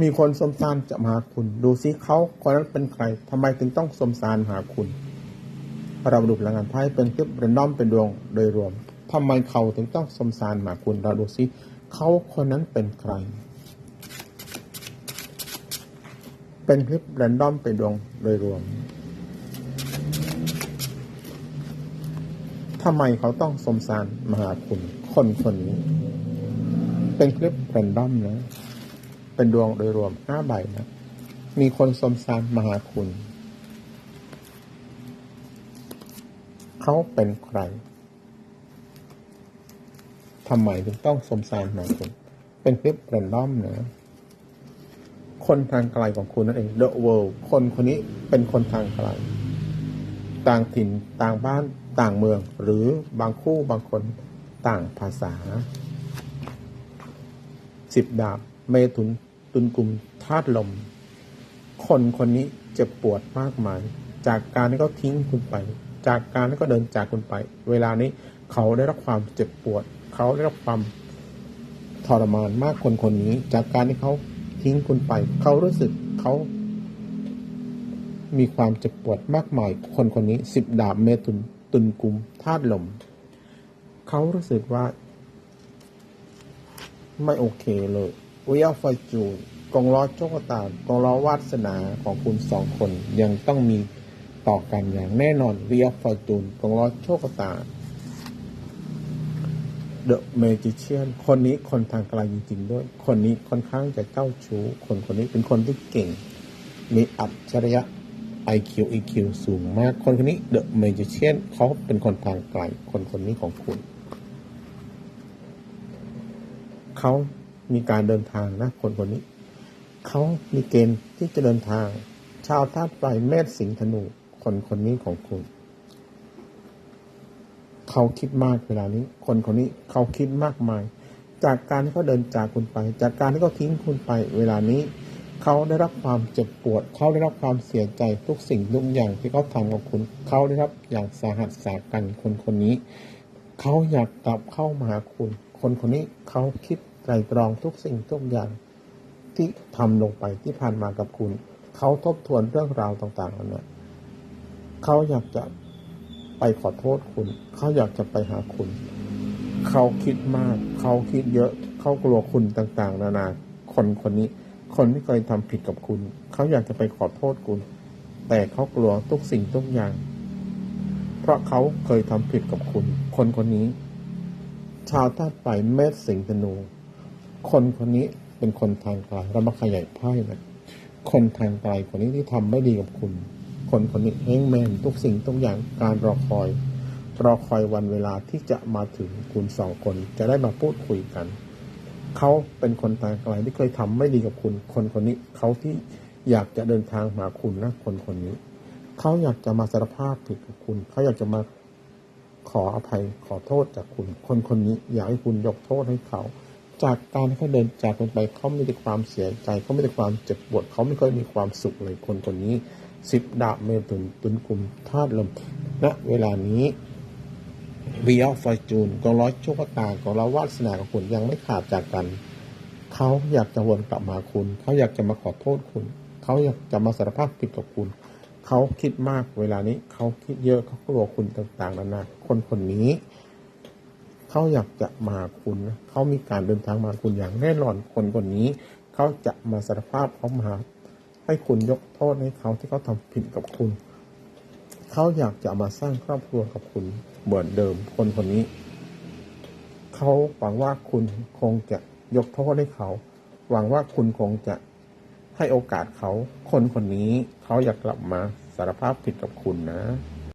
มีคนสมสารจะมาหาคุณ ดูซิเขาคนนั้นเป็นใครทำไมถึงต้องสมสารหาคุณ เราดูพลังงานไพ่เป็นคลิปเรนดอมเป็นดวงโดยรวมทำไมเขาถึงต้องสมสารหาคุณ เราดูซิเขาคนนั้นเป็นใคร เป็นคลิปเรนดอมเป็นดวงโดยรวมทำไมเขาต้องสมสารมาหาคุณ คนคนนี้ เป็นคลิปเรนดอมนะ เป็นดวงโดยรวมห้าใบนะ มีคนสมสารมหาคุณ เขาเป็นใครทำไมถึงต้องสมสารมหาคุณ เป็นคลิปเรนดอมนะ คนทางไกลของคุณนั่นเอง The World คนคนนี้เป็นคนทางไกล ต่างถิ่นต่างบ้านต่างเมือง หรือบางคู่บางคนต่างภาษาสิบดาบ เมถุนตุนกลุ่มธาตุลม คนคนนี้เจ็บปวดมากมาย จากการที่เขาทิ้งคุณไป จากการที่เขาเดินจากคุณไป เวลานี้เขาได้รับความเจ็บปวด เขาได้รับความทรมานมากคนคนนี้ จากการที่เขาทิ้งคุณไป เขารู้สึกเขา มีความเจ็บปวดมากมาย คนคนนี้สิบดาบเมถุนตุนกลุ่มธาตุลม เขารู้สึกว่า ไม่โอเคเลย วิยาฟอร์จูนกองล้อโชคตากองล้อวาสนาของคุณสองคนยังต้องมีต่อกันอย่างแน่นอนวิยาฟอร์จูนกองล้อโชคตาเดอะเมจิเชียนคนนี้คนทางไกลจริงๆด้วย คนนี้ค่อนข้างจะเจ้าชู้ คนคนนี้เป็นคนที่เก่ง มีอัจฉริยะ IQ EQ สูงมาก คนคนนี้เดอะเมจิเชียนเขาเป็นคนทางไกล คนคนนี้ของคุณ เขา มีการเดินทางนะคนคนนี้ เขามีเกณฑ์ที่จะเดินทาง ชาวธาตุไฟเมษสิงห์ธนูคนคนนี้ของคุณ เขาคิดมากเวลานี้ คนคนนี้เขาคิดมากมาย จากการที่เขาเดินจากคุณไป จากการที่เขาทิ้งคุณไป เวลานี้ เขาได้รับความเจ็บปวด เขาได้รับความเสียใจทุกสิ่งทุกอย่างที่เขาทำกับคุณ เขาได้รับอย่างสาหัสสากันคนคนนี้ เขาอยากกลับเข้ามาหาคุณ คนคนนี้เขาคิด ไตรตรองทุกสิ่งทุกอย่างที่ทำลงไปที่ผ่านมากับคุณ เขาทบทวนเรื่องราวต่างๆนั้นนะเขาอยากจะไปขอโทษคุณ เขาอยากจะไปหาคุณ เขาคิดมาก เขาคิดเยอะ เขากลัวคุณต่าง ๆ นานา คนคนนี้ คนที่เคยทำผิดกับคุณ เขาอยากจะไปขอโทษคุณ แต่เขากลัวทุกสิ่งทุกอย่าง เพราะเขาเคยทำผิดกับคุณ คนคนนี้ ชาวธาตุไฟเมษสิงห์ธนู คนคนนี้เป็นคนทางไกลเรามาขยายไพ่นะคนทางไกลคนนี้ที่ทำไม่ดีกับคุณ คนคนนี้แห้งแมนทุกสิ่งทุกอย่างการรอคอย รอคอยวันเวลาที่จะมาถึงคุณสองคน จะได้มาพูดคุยกัน เขาเป็นคนทางไกลที่เคยทำไม่ดีกับคุณ คนคนนี้เขาที่อยากจะเดินทางมาคุณนะคนคนนี้ เขาอยากจะมาสารภาพผิดกับคุณ เขาอยากจะมาขออภัยขอโทษจากคุณ คนคนนี้อยากให้คุณยกโทษให้เขา จากการที่เขาเดินจากกันไปเขาไม่ได้ความเสียใจเขาไม่ได้ความเจ็บปวดเขาไม่เคยมีความสุขเลยคนคนนี้สิบดาบเมตุนตุนกลุ่มธาตุลมณเวลานี้วีออฟฟอร์จูนกองร้อยโชคตากองร้อยวาสนาของคุณยังไม่ขาดจากกัน เขาอยากจะวนกลับมาคุณ เขาอยากจะมาขอโทษคุณ เขาอยากจะมาสารภาพผิดกับคุณ เขาคิดมากเวลานี้ เขาคิดเยอะเขากลัวคุณต่างๆนานาคนคนนี้ เขาอยากจะมาคุณเขามีการเดินทางมาคุณอย่างแน่นอนคนคนนี้เขาจะมาสารภาพเขามาให้คุณยกโทษให้เขาที่เขาทำผิดกับคุณ เขาอยากจะมาสร้างครอบครัวกับคุณเหมือนเดิม คนคนนี้ เขาหวังว่าคุณคงจะยกโทษให้เขา หวังว่าคุณคงจะให้โอกาสเขา คนคนนี้เขาอยากกลับมาสารภาพผิดกับคุณนะ